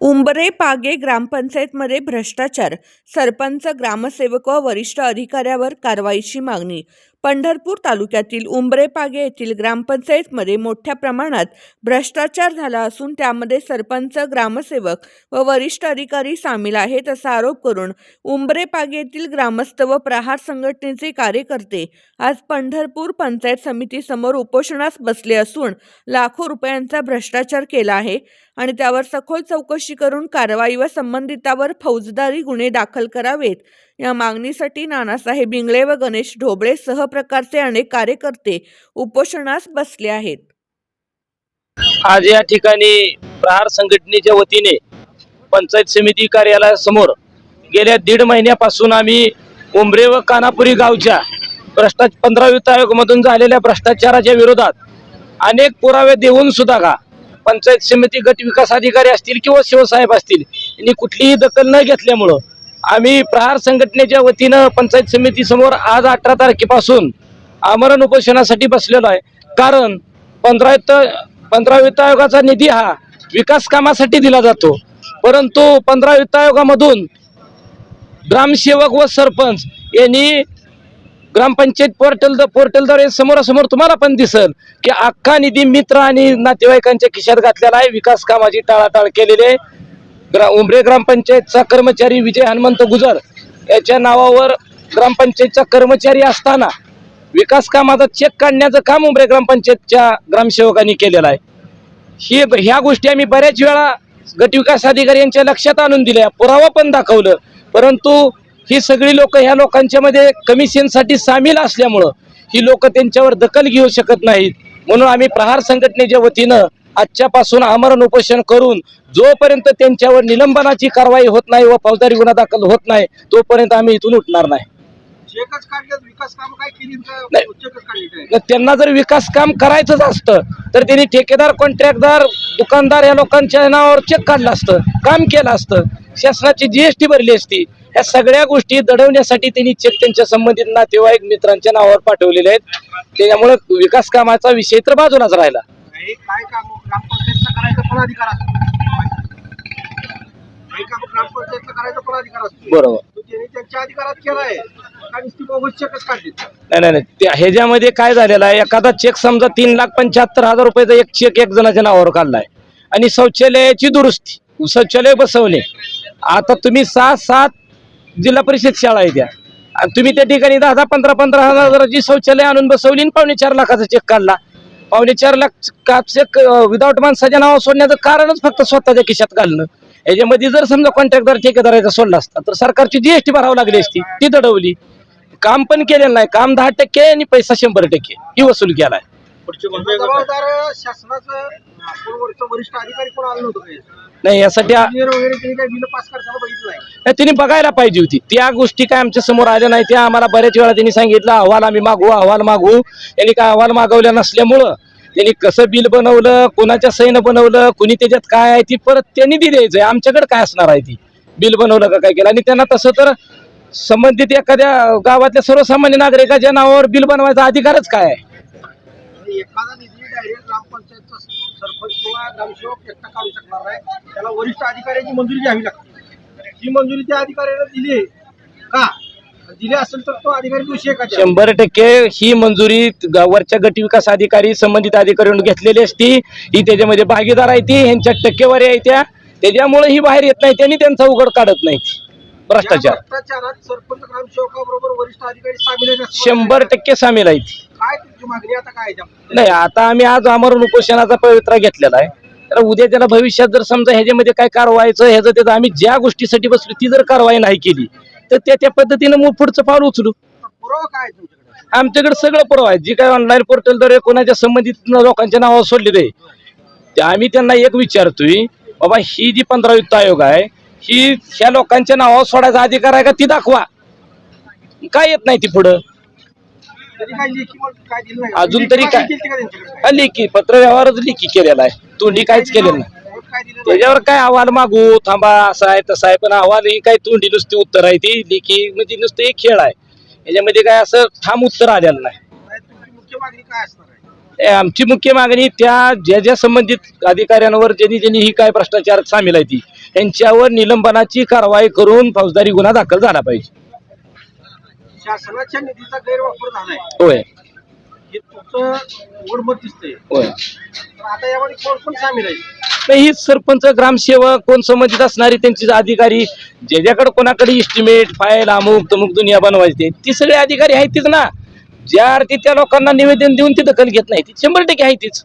उंबरे पागे ग्रामपंचायतमध्ये भ्रष्टाचार. सरपंच ग्रामसेवक व वरिष्ठ अधिकाऱ्यावर कारवाईची मागणी. पंढरपूर तालुक्यातील उंबरेपागे येथील ग्रामपंचायतमध्ये मोठ्या प्रमाणात भ्रष्टाचार झाला असून त्यामध्ये सरपंच ग्रामसेवक व वरिष्ठ अधिकारी सामील आहेत असा आरोप करून उंबरेपागे येथील ग्रामस्थ व प्रहार संघटनेचे कार्यकर्ते आज पंढरपूर पंचायत समितीसमोर उपोषणास बसले असून लाखो रुपयांचा भ्रष्टाचार केला आहे आणि त्यावर सखोल चौकशी करून कारवाई व संबंधितावर फौजदारी गुन्हे दाखल करावेत या मागणीसाठी नानासाहेब इंगळे व गणेश ढोबळे सह प्रकारचे अनेक कार्यकर्ते उपोषणास बसले आहेत. आज या ठिकाणी प्रहार संघटनेच्या वतीने पंचायत समिती कार्यालयासमोर गेल्या दीड महिन्यापासून आम्ही उमरे व कानापुरी गावच्या भ्रष्टा पंधरा वित्त आयोगामधून झालेल्या भ्रष्टाचाराच्या विरोधात अनेक पुरावे देऊन सुद्धा का पंचायत समिती गट विकास अधिकारी असतील किंवा शिवसाहेब असतील यांनी कुठलीही दखल न घेतल्यामुळं आम्ही प्रहार संघटनेच्या वतीनं पंचायत समिती समोर आज अठरा तारखेपासून आमरण उपोषणासाठी बसलेलो आहे. कारण पंधरा पंधरा वित्त आयोगाचा निधी हा विकास कामासाठी दिला जातो. परंतु पंधरा वित्त आयोगामधून ग्रामसेवक व सरपंच यांनी ग्रामपंचायत पोर्टल पोर्टलद्वारे समोरासमोर तुम्हाला पण दिसल की अख्खा निधी मित्र आणि नातेवाईकांच्या खिशात घातलेला आहे. विकास कामाची टाळाटाळ केलेली आहे. ग्रा उमरे ग्रामपंचायतचा कर्मचारी विजय हनुमंत गुजर याच्या नावावर ग्रामपंचायतचा कर्मचारी असताना विकास कामाचा चेक काढण्याचं काम उमरे ग्रामपंचायतच्या ग्रामसेवकांनी केलेलं आहे. ही ह्या गोष्टी आम्ही बऱ्याच वेळा गट विकास अधिकारी यांच्या लक्षात आणून दिल्या पुरावा पण दाखवलं. परंतु ही सगळी लोक ह्या लोकांच्या मध्ये कमिशनसाठी सामील असल्यामुळं ही लोक त्यांच्यावर दखल घेऊ शकत नाहीत. म्हणून आम्ही प्रहार संघटनेच्या वतीनं आजच्यापासून आमरण उपोषण करून जोपर्यंत त्यांच्यावर निलंबनाची कारवाई होत नाही व फौजदारी गुन्हा दाखल होत नाही तोपर्यंत आम्ही इथून उठणार नाही. त्यांना जर विकास काम करायचंच असतं तर त्यांनी ठेकेदार कॉन्ट्रॅक्टदार दुकानदार या लोकांच्या नावावर चेक काढलं असतं काम केलं असतं. शासनाची जीएसटी भरली असती. ह्या सगळ्या गोष्टी दडवण्यासाठी त्यांनी चेक त्यांच्या संबंधित नातेवाईक मित्रांच्या नावावर पाठवलेले आहेत. त्याच्यामुळे विकास कामाचा विषय तर बाजूलाच राहिला. काय काम ग्रामपंचायतचा करायचा पण अधिकार असतो. काही काम ग्रामपंचायतचा करायचा पण अधिकार असतो. बरोबर. तो त्यांनी त्यांच्या अधिकारात केलाय नाही नाही ह्याच्यामध्ये काय झालेलं आहे एखादा चेक समजा तीन लाख पंच्याहत्तर हजार रुपयाचा एक चेक एक जणाच्या नावावर काढलाय. आणि शौचालयाची दुरुस्ती शौचालय बसवले. आता तुम्ही सहा सात जिल्हा परिषद शाळा आहे त्या. आणि तुम्ही त्या ठिकाणी दहा दहा पंधरा पंधरा हजाराची शौचालय आणून बसवली आणि पावणे चार लाखाचा चेक काढला. पावणे चार लाख का विदाऊट माणसाच्या नावावर सोडण्याचं कारणच फक्त स्वतःच्या खिशात घालणं. याच्यामध्ये जर समजा कॉन्ट्रॅक्टदार ठेकेदाराचा सोडला असता तर सरकारची जीएसटी भरावी लागली असती ती दडवली. काम पण केलेलं नाही. काम दहा टक्के आणि पैसा शंभर टक्के. ही वसूल केलाय. जबाबदार शासनाचं आपण वरचं वरिष्ठ अधिकारी कोण आलं नव्हतं काही नाही यासाठी आ- इंजिनियर वगैरे त्यांनी काय बिल पास करताना बघितलं नाही. नाही, त्यांनी बघायला पाहिजे होती. त्या गोष्टी काय आमच्यासमोर आल्या नाही. त्या आम्हाला बऱ्याच वेळा त्यांनी सांगितलं अहवाल आम्ही मागवू अहवाल मागवू त्यांनी काय अहवाल मागवल्या नसल्यामुळं त्यांनी कसं बिल बनवलं कोणाच्या सहीनं बनवलं कुणी त्याच्यात काय आहे ती परत त्यांनी दिली द्यायचंय. आमच्याकडे काय असणार आहे ती? बिल बनवलं का काय केलं? आणि त्यांना तसं तर संबंधित एखाद्या गावातल्या सर्वसामान्य नागरिकाच्या नावावर बिल बनवायचा अधिकारच काय आहे? एखादा निधी डायरेक्ट ग्रामपंचायतचा सरपंच किंवा ग्रामसेवक एकटा काढू शकणार नाही. त्याला वरिष्ठ अधिकाऱ्याची मंजुरी घ्यावी लागते. ही मंजुरी त्या अधिकाऱ्याला दिली. का? दिली असेल तर तो अधिकारी दोषी आहे का त्यात? शंभर टक्के ही मंजुरी गावाच्या गट विकास अधिकारी संबंधित अधिकाऱ्यांनी घेतलेली असती. ही त्याच्यामध्ये भागीदार आहे ती ह्यांच्या टक्केवारी आहे त्या. त्याच्यामुळे ही बाहेर येत नाही त्यांनी त्यांचा उघड काढत नाही. भ्रष्टाचार. भ्रष्टाचारात सरपंच ग्रामसेवकाबरोबर वरिष्ठ अधिकारी सामील आहेत शंभर टक्के सामील आहे ती. काय तुमची मागणी आता काय आहे त्यामध्ये? नाही आता आम्ही आज अमरण उपोषणाचा पवित्रा घेतलेला आहे. तर उद्या त्याला भविष्यात जर समजा ह्याच्यामध्ये काय कारवायचं ह्याचं त्याचं आम्ही ज्या गोष्टीसाठी बसलो ती जर कारवाई नाही केली तर त्या त्या पद्धतीनं मग पुढचं पाऊल उचलू. पुरावा काय आमच्याकडे सगळं पुरावा आहे. जी काय ऑनलाईन पोर्टलद्वारे कोणाच्या संबंधित लोकांच्या नावावर सोडलेलं आहे ते आम्ही त्यांना एक विचारतोय बाबा ही जी पंधरा वित्त आयोग आहे ही ह्या लोकांच्या नावावर सोडायचा अधिकार आहे का? ती दाखवा. काय येत नाही ती पुढं? अजून लेखी तरी काय? त्यांच्याकडे? काय? हा लेखी लेखी केलेला आहे. तोंडी काहीच केलेलं नाही? त्याच्यावर काय अहवाल मागू? थांबा असं आहे तसं आहे. पण अहवाल ही काय तोंडी नुसती उत्तर आहे ती. लेखी म्हणजे नुसतं एक खेळ आहे. याच्यामध्ये काय असं ठाम उत्तर आलेलं नाही. आमची मुख्य मागणी त्या ज्या ज्या संबंधित अधिकाऱ्यांवर ज्यांनी ज्यांनी ही काय भ्रष्टाचार सामील आहे ती त्यांच्यावर निलंबनाची कारवाई करून फौजदारी गुन्हा दाखल झाला पाहिजे. शासनाच्या निधीचा गैरवापर झालाय. होय. हे तुमचं उघडमत दिसतंय. होय. तर आता यामध्ये कोण कोण सामील आहे? नाही ही सरपंच ग्रामसेवक कोण संबंधित असणारे त्यांचे अधिकारी ज्याच्याकडे कोणाकडे इस्टिमेट फाईल अमुक तमुक दुनिया बनवायची ती सगळे अधिकारी आहेत तीच ना. ज्या अर्थी त्या लोकांना निवेदन देऊन ती दखल घेत नाही ती शंभर टक्के आहे तीच